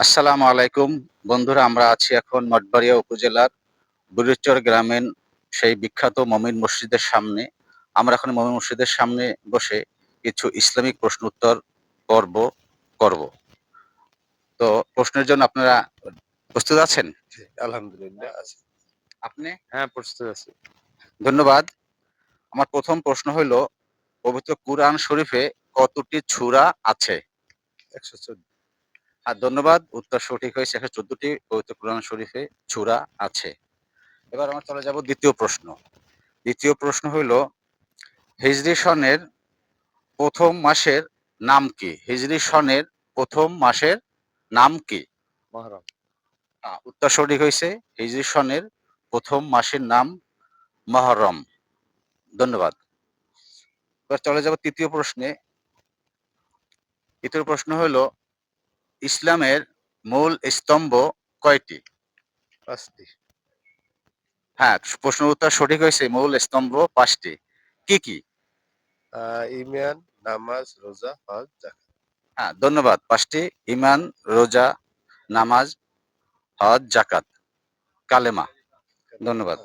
আসসালামু আলাইকুম। বন্ধুরা আমরা আছি এখন মঠবাড়িয়া উপজেলার বুড়িচর গ্রামীণ সেই বিখ্যাত মমিন মসজিদের সামনে। আমরা এখন মমিন মসজিদের সামনে বসে কিছু ইসলামিক প্রশ্ন উত্তর পর্ব করব। তো প্রশ্নের জন্য আপনারা প্রস্তুত আছেন? আলহামদুলিল্লাহ আপনি? হ্যাঁ প্রস্তুত আছি। ধন্যবাদ। আমার প্রথম প্রশ্ন হইল পবিত্র কুরআন শরীফে কতটি ছুরা আছে? একশো চোদ্দ। আর ধন্যবাদ উত্তর সঠিক হয়েছে একশো চোদ্দটি পবিত্র কোরআন শরীফে চূড়া আছে। এবার আমরা চলে যাব দ্বিতীয় প্রশ্ন। দ্বিতীয় প্রশ্ন হইল হিজরি সনের প্রথম মাসের নাম কি? হিজরি সনের প্রথম মাসের নাম কি? মহরম। উত্তর সঠিক হয়েছে হিজরি সনের প্রথম মাসের নাম মহরম। ধন্যবাদ। এবার চলে যাব তৃতীয় প্রশ্নে। তৃতীয় প্রশ্ন হলো ইসলামের মূল স্তম্ভ কয়টি? পাঁচটি। হ্যাঁ প্রশ্ন উত্তর সঠিক হয়েছে মূল স্তম্ভ পাঁচটি। কি কি? ইমান নামাজ রোজা হজ জাকাত হ্যাঁ ধন্যবাদ। পাঁচটি ইমান রোজা নামাজ হজ জাকাত কালেমা। ধন্যবাদ।